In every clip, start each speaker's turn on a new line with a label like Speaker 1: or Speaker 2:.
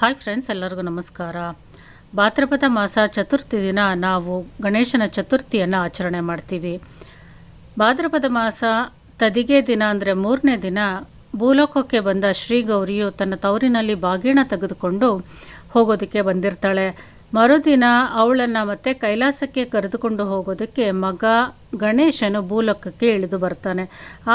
Speaker 1: Hi friends, ಎಲ್ಲರಿಗೂ ನಮಸ್ಕಾರ. ಭಾದ್ರಪದ ಮಾಸ ಚತುರ್ಥಿ ದಿನ ನಾವು ಗಣೇಶನ ಚತುರ್ಥಿಯನ್ನು ಆಚರಣೆ ಮಾಡ್ತೀವಿ. ಭಾದ್ರಪದ ಮಾಸ ತದಿಗೆ ದಿನ ಅಂದರೆ ಮೂರನೇ ದಿನ ಭೂಲೋಕಕ್ಕೆ ಬಂದ ಶ್ರೀ ಗೌರಿಯು ತನ್ನ ತವರಿನಲ್ಲಿ ಬಾಗಿಣ ತೆಗೆದುಕೊಂಡು ಹೋಗೋದಕ್ಕೆ ಬಂದಿರ್ತಾಳೆ. ಮರುದಿನ ಅವಳನ್ನು ಮತ್ತೆ ಕೈಲಾಸಕ್ಕೆ ಕರೆದುಕೊಂಡು ಹೋಗೋದಕ್ಕೆ ಮಗ ಗಣೇಶನು ಭೂಲೋಕಕ್ಕೆ ಇಳಿದು ಬರ್ತಾನೆ.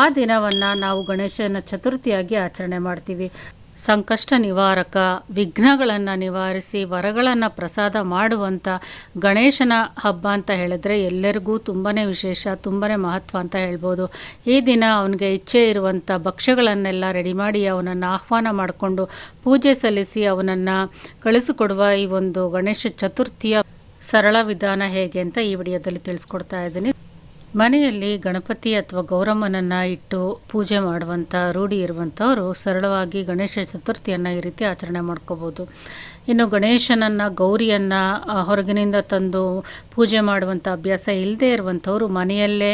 Speaker 1: ಆ ದಿನವನ್ನು ನಾವು ಗಣೇಶನ ಚತುರ್ಥಿಯಾಗಿ ಆಚರಣೆ ಮಾಡ್ತೀವಿ. ಸಂಕಷ್ಟ ನಿವಾರಕ, ವಿಘ್ನಗಳನ್ನು ನಿವಾರಿಸಿ, ವರಗಳನ್ನು ಪ್ರಸಾದ ಮಾಡುವಂಥ ಗಣೇಶನ ಹಬ್ಬ ಅಂತ ಹೇಳಿದ್ರೆ ಎಲ್ಲರಿಗೂ ತುಂಬಾ ವಿಶೇಷ ತುಂಬಾ ಮಹತ್ವ ಅಂತ ಹೇಳ್ಬೋದು. ಈ ದಿನ ಅವನಿಗೆ ಇಚ್ಛೆ ಇರುವಂಥ ಭಕ್ಷ್ಯಗಳನ್ನೆಲ್ಲ ರೆಡಿ ಮಾಡಿ ಅವನನ್ನು ಆಹ್ವಾನ ಮಾಡಿಕೊಂಡು ಪೂಜೆ ಸಲ್ಲಿಸಿ ಅವನನ್ನು ಕಳಿಸಿಕೊಡುವ ಈ ಒಂದು ಗಣೇಶ ಚತುರ್ಥಿಯ ಸರಳ ವಿಧಾನ ಹೇಗೆ ಅಂತ ಈ ವಿಡಿಯೋದಲ್ಲಿ ತಿಳಿಸ್ಕೊಡ್ತಾ ಇದ್ದೀನಿ. ಮನೆಯಲ್ಲಿ ಗಣಪತಿ ಅಥವಾ ಗೌರಮ್ಮನನ್ನು ಇಟ್ಟು ಪೂಜೆ ಮಾಡುವಂಥ ರೂಢಿ ಇರುವಂಥವರು ಸರಳವಾಗಿ ಗಣೇಶ ಚತುರ್ಥಿಯನ್ನು ಈ ರೀತಿ ಆಚರಣೆ ಮಾಡ್ಕೋಬೋದು. ಇನ್ನು ಗಣೇಶನನ್ನು, ಗೌರಿಯನ್ನು ಹೊರಗಿನಿಂದ ತಂದು ಪೂಜೆ ಮಾಡುವಂಥ ಅಭ್ಯಾಸ ಇಲ್ಲದೇ ಇರುವಂಥವರು ಮನೆಯಲ್ಲೇ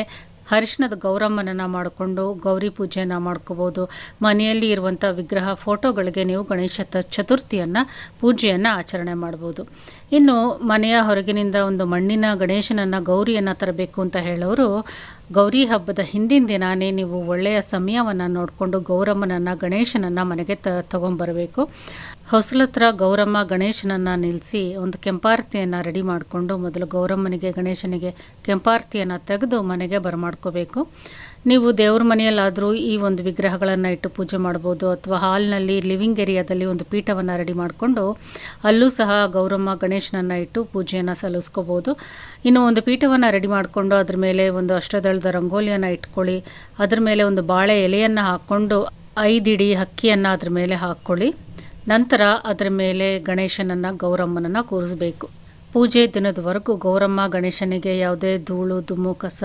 Speaker 1: ಅರಿಶಿಣದ ಗೌರಮ್ಮನನ್ನು ಮಾಡಿಕೊಂಡು ಗೌರಿ ಪೂಜೆಯನ್ನು ಮಾಡ್ಕೋಬೋದು. ಮನೆಯಲ್ಲಿ ಇರುವಂಥ ವಿಗ್ರಹ ಫೋಟೋಗಳಿಗೆ ನೀವು ಗಣೇಶ ಚತುರ್ಥಿಯನ್ನು, ಪೂಜೆಯನ್ನು ಆಚರಣೆ ಮಾಡ್ಬೋದು. ಇನ್ನು ಮನೆಯ ಹೊರಗಿನಿಂದ ಒಂದು ಮಣ್ಣಿನ ಗಣೇಶನನ್ನು ಗೌರಿಯನ್ನು ತರಬೇಕು ಅಂತ ಹೇಳೋರು ಗೌರಿ ಹಬ್ಬದ ಹಿಂದಿನ ದಿನಾನೇ ನೀವು ಒಳ್ಳೆಯ ಸಮಯವನ್ನು ನೋಡಿಕೊಂಡು ಗೌರಮ್ಮನನ್ನು, ಗಣೇಶನನ್ನು ಮನೆಗೆ ತ ತಗೊಂಬರಬೇಕು ಹೊಸಲತ್ರ ಗೌರಮ್ಮ, ಗಣೇಶನನ್ನು ನಿಲ್ಲಿಸಿ ಒಂದು ಕೆಂಪಾರತಿಯನ್ನು ರೆಡಿ ಮಾಡಿಕೊಂಡು ಮೊದಲು ಗೌರಮ್ಮನಿಗೆ, ಗಣೇಶನಿಗೆ ಕೆಂಪಾರತಿಯನ್ನು ತೆಗೆದು ಮನೆಗೆ ಬರಮಾಡ್ಕೋಬೇಕು. ನೀವು ದೇವ್ರ ಮನೆಯಲ್ಲಾದರೂ ಈ ಒಂದು ವಿಗ್ರಹಗಳನ್ನು ಇಟ್ಟು ಪೂಜೆ ಮಾಡ್ಬೋದು ಅಥವಾ ಹಾಲ್ನಲ್ಲಿ ಲಿವಿಂಗ್ ಏರಿಯಾದಲ್ಲಿ ಒಂದು ಪೀಠವನ್ನು ರೆಡಿ ಮಾಡಿಕೊಂಡು ಅಲ್ಲೂ ಸಹ ಗೌರಮ್ಮ ಗಣೇಶನನ್ನು ಇಟ್ಟು ಪೂಜೆಯನ್ನು ಸಲ್ಲಿಸ್ಕೋಬೋದು. ಇನ್ನು ಒಂದು ಪೀಠವನ್ನು ರೆಡಿ ಮಾಡಿಕೊಂಡು ಅದ್ರ ಮೇಲೆ ಒಂದು ಅಷ್ಟದಳದ ರಂಗೋಲಿಯನ್ನು ಇಟ್ಕೊಳ್ಳಿ, ಅದ್ರ ಮೇಲೆ ಒಂದು ಬಾಳೆ ಎಲೆಯನ್ನು ಹಾಕ್ಕೊಂಡು ಐದಿಡಿ ಹಕ್ಕಿಯನ್ನು ಅದ್ರ ಮೇಲೆ ಹಾಕ್ಕೊಳ್ಳಿ. ನಂತರ ಅದರ ಮೇಲೆ ಗಣೇಶನನ್ನು ಗೌರಮ್ಮನನ್ನು ಕೂರಿಸ್ಬೇಕು. ಪೂಜೆ ದಿನದವರೆಗೂ ಗೌರಮ್ಮ ಗಣೇಶನಿಗೆ ಯಾವುದೇ ಧೂಳು ದುಮ್ಮು ಕಸ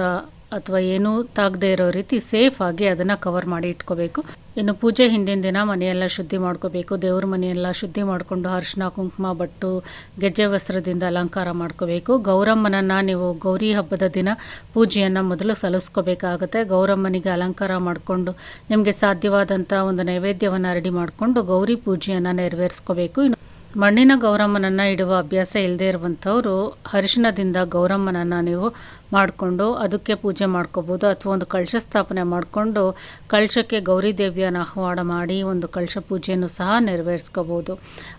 Speaker 1: ಅಥವಾ ಏನೂ ತಾಗದೇ ಇರೋ ರೀತಿ ಸೇಫ್ ಆಗಿ ಅದನ್ನು ಕವರ್ ಮಾಡಿ ಇಟ್ಕೋಬೇಕು. ಇನ್ನು ಪೂಜೆ ಹಿಂದಿನ ದಿನ ಮನೆಯೆಲ್ಲ ಶುದ್ಧಿ ಮಾಡ್ಕೋಬೇಕು. ದೇವ್ರ ಮನೆಯೆಲ್ಲ ಶುದ್ಧಿ ಮಾಡಿಕೊಂಡು ಅರಿಶಿನ, ಕುಂಕುಮ, ಬಟ್ಟು, ಗೆಜ್ಜೆ ವಸ್ತ್ರದಿಂದ ಅಲಂಕಾರ ಮಾಡ್ಕೋಬೇಕು. ಗೌರಮ್ಮನನ್ನು ನೀವು ಗೌರಿ ಹಬ್ಬದ ದಿನ ಪೂಜೆಯನ್ನು ಮೊದಲು ಸಲ್ಲಿಸ್ಕೋಬೇಕಾಗತ್ತೆ. ಗೌರಮ್ಮನಿಗೆ ಅಲಂಕಾರ ಮಾಡಿಕೊಂಡು ನಿಮಗೆ ಸಾಧ್ಯವಾದಂಥ ಒಂದು ನೈವೇದ್ಯವನ್ನು ರೆಡಿ ಮಾಡಿಕೊಂಡು ಗೌರಿ ಪೂಜೆಯನ್ನು ನೆರವೇರಿಸ್ಕೋಬೇಕು. ಇನ್ನು ಮಣ್ಣಿನ ಗೌರಮ್ಮನನ್ನು ಇಡುವ ಅಭ್ಯಾಸ ಇಲ್ಲದೇ ಇರುವಂಥವರು ಅರಿಶಿಣದಿಂದ ಗೌರಮ್ಮನನ್ನು ನೀವು ಮಾಡಿಕೊಂಡು ಅದಕ್ಕೆ ಪೂಜೆ ಮಾಡ್ಕೋಬೋದು ಅಥವಾ ಒಂದು ಕಳಶ ಸ್ಥಾಪನೆ ಮಾಡಿಕೊಂಡು ಕಳಶಕ್ಕೆ ಗೌರಿ ದೇವಿಯನ್ನು ಆಹ್ವಾನ ಮಾಡಿ ಒಂದು ಕಳಶ ಪೂಜೆಯನ್ನು ಸಹ ನೆರವೇರಿಸ್ಕೋಬೋದು.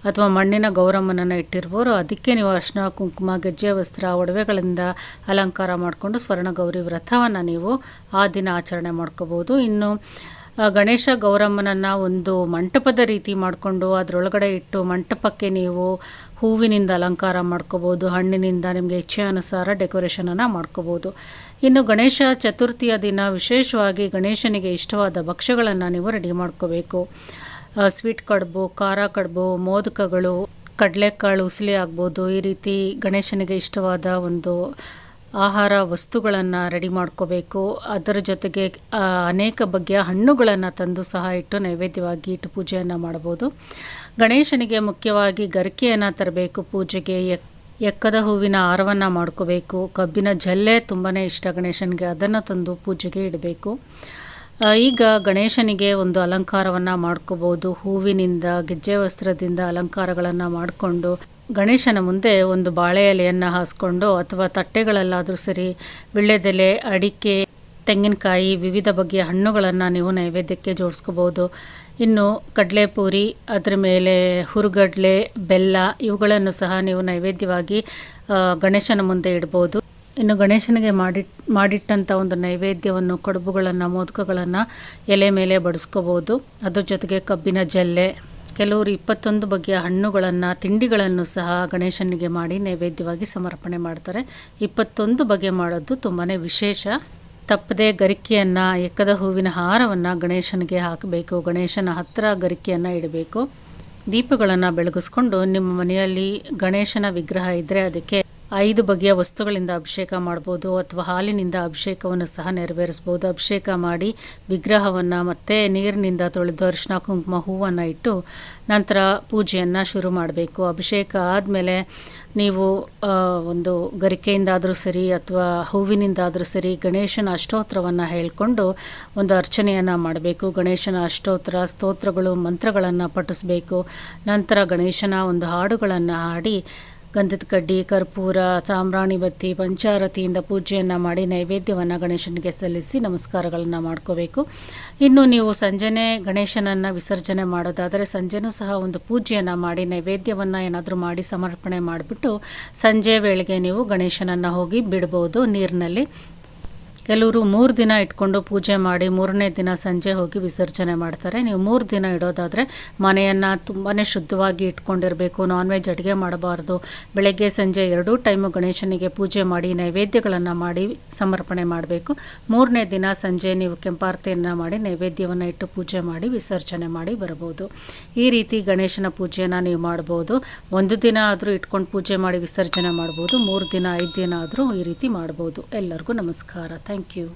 Speaker 1: ಅಥವಾ ಮಣ್ಣಿನ ಗೌರಮ್ಮನನ್ನು ಇಟ್ಟಿರ್ಬೋದು ಅದಕ್ಕೆ ನೀವು ಅರ್ಶಿನ ಕುಂಕುಮ, ಗೆಜ್ಜೆ, ವಸ್ತ್ರ, ಒಡವೆಗಳಿಂದ ಅಲಂಕಾರ ಮಾಡಿಕೊಂಡು ಸ್ವರ್ಣ ಗೌರಿ ವ್ರತವನ್ನು ನೀವು ಆ ದಿನ ಆಚರಣೆ ಮಾಡ್ಕೋಬೋದು. ಇನ್ನು ಗಣೇಶ ಗೌರಮ್ಮನನ್ನು ಒಂದು ಮಂಟಪದ ರೀತಿ ಮಾಡಿಕೊಂಡು ಅದರೊಳಗಡೆ ಇಟ್ಟು ಮಂಟಪಕ್ಕೆ ನೀವು ಹೂವಿನಿಂದ ಅಲಂಕಾರ ಮಾಡ್ಕೋಬೋದು, ಹಣ್ಣಿನಿಂದ ನಿಮಗೆ ಇಚ್ಛೆ ಅನುಸಾರ ಡೆಕೋರೇಷನನ್ನು ಮಾಡ್ಕೋಬೋದು. ಇನ್ನು ಗಣೇಶ ಚತುರ್ಥಿಯ ದಿನ ವಿಶೇಷವಾಗಿ ಗಣೇಶನಿಗೆ ಇಷ್ಟವಾದ ಭಕ್ಷ್ಯಗಳನ್ನು ನೀವು ರೆಡಿ ಮಾಡ್ಕೋಬೇಕು. ಸ್ವೀಟ್ ಕಡುಬು, ಖಾರ ಕಡುಬು, ಮೋದಕಗಳು, ಕಡಲೆಕಾಳು, ಉಸಲಿ ಆಗ್ಬೋದು, ಈ ರೀತಿ ಗಣೇಶನಿಗೆ ಇಷ್ಟವಾದ ಒಂದು ಆಹಾರ ವಸ್ತುಗಳನ್ನು ರೆಡಿ ಮಾಡ್ಕೋಬೇಕು. ಅದರ ಜೊತೆಗೆ ಅನೇಕ ಬಗೆಯ ಹಣ್ಣುಗಳನ್ನು ತಂದು ಸಹ ಇಟ್ಟು ನೈವೇದ್ಯವಾಗಿ ಇಟ್ಟು ಪೂಜೆಯನ್ನು ಮಾಡ್ಬೋದು ಗಣೇಶನಿಗೆ ಮುಖ್ಯವಾಗಿ ಗರಿಕೆಯನ್ನು ತರಬೇಕು. ಪೂಜೆಗೆ ಎಕ್ ಎಕ್ಕದ ಹೂವಿನ ಹಾರವನ್ನು ಮಾಡ್ಕೋಬೇಕು. ಕಬ್ಬಿನ ಜಲ್ಲೆ ತುಂಬಾ ಇಷ್ಟ ಗಣೇಶನಿಗೆ. ಅದನ್ನು ತಂದು ಪೂಜೆಗೆ ಇಡಬೇಕು. ಈಗ ಗಣೇಶನಿಗೆ ಒಂದು ಅಲಂಕಾರವನ್ನು ಮಾಡ್ಕೋಬೋದು ಹೂವಿನಿಂದ, ಗೆಜ್ಜೆ ವಸ್ತ್ರದಿಂದ ಅಲಂಕಾರಗಳನ್ನು ಮಾಡಿಕೊಂಡು ಗಣೇಶನ ಮುಂದೆ ಒಂದು ಬಾಳೆ ಎಲೆಯನ್ನು ಹಾಸ್ಕೊಂಡು ಅಥವಾ ತಟ್ಟೆಗಳಲ್ಲಾದರೂ ಸರಿ, ವಿಳ್ಳೆದೆಲೆ, ಅಡಿಕೆ, ತೆಂಗಿನಕಾಯಿ, ವಿವಿಧ ಬಗೆಯ ಹಣ್ಣುಗಳನ್ನು ನೀವು ನೈವೇದ್ಯಕ್ಕೆ ಜೋಡಿಸ್ಕೋಬೋದು. ಇನ್ನು ಕಡಲೆಪೂರಿ, ಅದರ ಮೇಲೆ ಹುರುಗಡ್ಲೆ, ಬೆಲ್ಲ, ಇವುಗಳನ್ನು ಸಹ ನೀವು ನೈವೇದ್ಯವಾಗಿ ಗಣೇಶನ ಮುಂದೆ ಇಡ್ಬೋದು. ಇನ್ನು ಗಣೇಶನಿಗೆ ಮಾಡಿಟ್ ಮಾಡಿಟ್ಟಂಥ ಒಂದು ನೈವೇದ್ಯವನ್ನು, ಕಡುಬುಗಳನ್ನು, ಮೋದಕಗಳನ್ನು ಎಲೆ ಮೇಲೆ ಬಡಿಸ್ಕೋಬೋದು. ಅದ್ರ ಜೊತೆಗೆ ಕಬ್ಬಿನ ಜಲ್ಲೆ ಕೆಲವರು ಇಪ್ಪತ್ತೊಂದು ಬಗೆಯ ಹಣ್ಣುಗಳನ್ನು, ತಿಂಡಿಗಳನ್ನು ಸಹ ಗಣೇಶನಿಗೆ ಮಾಡಿ ನೈವೇದ್ಯವಾಗಿ ಸಮರ್ಪಣೆ ಮಾಡ್ತಾರೆ. ಇಪ್ಪತ್ತೊಂದು ಬಗೆ ಮಾಡೋದು ತುಂಬಾ ವಿಶೇಷ. ತಪ್ಪದೆ ಗರಿಕೆಯನ್ನು, ಎಕ್ಕದ ಹೂವಿನ ಹಾರವನ್ನು ಗಣೇಶನಿಗೆ ಹಾಕಬೇಕು. ಗಣೇಶನ ಹತ್ತಿರ ಗರಿಕೆಯನ್ನು ಇಡಬೇಕು. ದೀಪಗಳನ್ನು ಬೆಳಗಿಸ್ಕೊಂಡು ನಿಮ್ಮ ಮನೆಯಲ್ಲಿ ಗಣೇಶನ ವಿಗ್ರಹ ಇದ್ದರೆ ಅದಕ್ಕೆ ಐದು ಬಗೆಯ ವಸ್ತುಗಳಿಂದ ಅಭಿಷೇಕ ಮಾಡ್ಬೋದು ಅಥವಾ ಹಾಲಿನಿಂದ ಅಭಿಷೇಕವನ್ನು ಸಹ ನೆರವೇರಿಸ್ಬೋದು. ಅಭಿಷೇಕ ಮಾಡಿ ವಿಗ್ರಹವನ್ನು ಮತ್ತೆ ನೀರಿನಿಂದ ತೊಳೆದು ಅರಿಶಿನ ಕುಂಕುಮ, ಹೂವನ್ನು ಇಟ್ಟು ನಂತರ ಪೂಜೆಯನ್ನು ಶುರು ಮಾಡಬೇಕು. ಅಭಿಷೇಕ ಆದಮೇಲೆ ನೀವು ಒಂದು ಗರಿಕೆಯಿಂದಾದರೂ ಸರಿ ಅಥವಾ ಹೂವಿನಿಂದಾದರೂ ಸರಿ ಗಣೇಶನ ಅಷ್ಟೋತ್ರವನ್ನು ಹೇಳಿಕೊಂಡು ಒಂದು ಅರ್ಚನೆಯನ್ನು ಮಾಡಬೇಕು. ಗಣೇಶನ ಅಷ್ಟೋತ್ರ ಸ್ತೋತ್ರಗಳು, ಮಂತ್ರಗಳನ್ನು ಪಠಿಸಬೇಕು. ನಂತರ ಗಣೇಶನ ಒಂದು ಹಾಡುಗಳನ್ನು ಹಾಡಿ ಗಂಧದ ಕಡ್ಡಿ, ಕರ್ಪೂರ ಸಾಮ್ರಾಣಿ ಬತ್ತಿ, ಪಂಚಾರತಿಯಿಂದ ಪೂಜೆಯನ್ನು ಮಾಡಿ ನೈವೇದ್ಯವನ್ನು ಗಣೇಶನಿಗೆ ಸಲ್ಲಿಸಿ ನಮಸ್ಕಾರಗಳನ್ನು ಮಾಡ್ಕೋಬೇಕು. ಇನ್ನು ನೀವು ಸಂಜೆನೇ ಗಣೇಶನನ್ನು ವಿಸರ್ಜನೆ ಮಾಡೋದಾದರೆ ಸಂಜೆನೂ ಸಹ ಒಂದು ಪೂಜೆಯನ್ನು ಮಾಡಿ ನೈವೇದ್ಯವನ್ನು ಏನಾದರೂ ಮಾಡಿ ಸಮರ್ಪಣೆ ಮಾಡಿಬಿಟ್ಟು ಸಂಜೆ ವೇಳೆಗೆ ನೀವು ಗಣೇಶನನ್ನು ಹೋಗಿ ಬಿಡ್ಬೋದು ನೀರಿನಲ್ಲಿ. ಕೆಲವರು ಮೂರು ದಿನ ಇಟ್ಕೊಂಡು ಪೂಜೆ ಮಾಡಿ ಮೂರನೇ ದಿನ ಸಂಜೆ ಹೋಗಿ ವಿಸರ್ಜನೆ ಮಾಡ್ತಾರೆ. ನೀವು ಮೂರು ದಿನ ಇಡೋದಾದರೆ ಮನೆಯನ್ನು ತುಂಬಾ ಶುದ್ಧವಾಗಿ ಇಟ್ಕೊಂಡಿರಬೇಕು ನಾನ್ ವೆಜ್ ಅಡುಗೆ ಮಾಡಬಾರ್ದು. ಬೆಳಗ್ಗೆ ಸಂಜೆ ಎರಡೂ ಟೈಮು ಗಣೇಶನಿಗೆ ಪೂಜೆ ಮಾಡಿ, ನೈವೇದ್ಯಗಳನ್ನು ಮಾಡಿ ಸಮರ್ಪಣೆ ಮಾಡಬೇಕು. ಮೂರನೇ ದಿನ ಸಂಜೆ ನೀವು ಕೆಂಪಾರತಿಯನ್ನು ಮಾಡಿ, ನೈವೇದ್ಯವನ್ನು ಇಟ್ಟು ಪೂಜೆ ಮಾಡಿ, ವಿಸರ್ಜನೆ ಮಾಡಿ ಬರ್ಬೋದು. ಈ ರೀತಿ ಗಣೇಶನ ಪೂಜೆಯನ್ನು ನೀವು ಮಾಡ್ಬೋದು. ಒಂದು ದಿನ ಆದರೂ ಇಟ್ಕೊಂಡು ಪೂಜೆ ಮಾಡಿ, ವಿಸರ್ಜನೆ ಮಾಡ್ಬೋದು. ಮೂರು ದಿನ, ಐದು ದಿನ ಆದರೂ ಈ ರೀತಿ ಮಾಡ್ಬೋದು. ಎಲ್ಲರಿಗೂ ನಮಸ್ಕಾರ. Thank Thank you.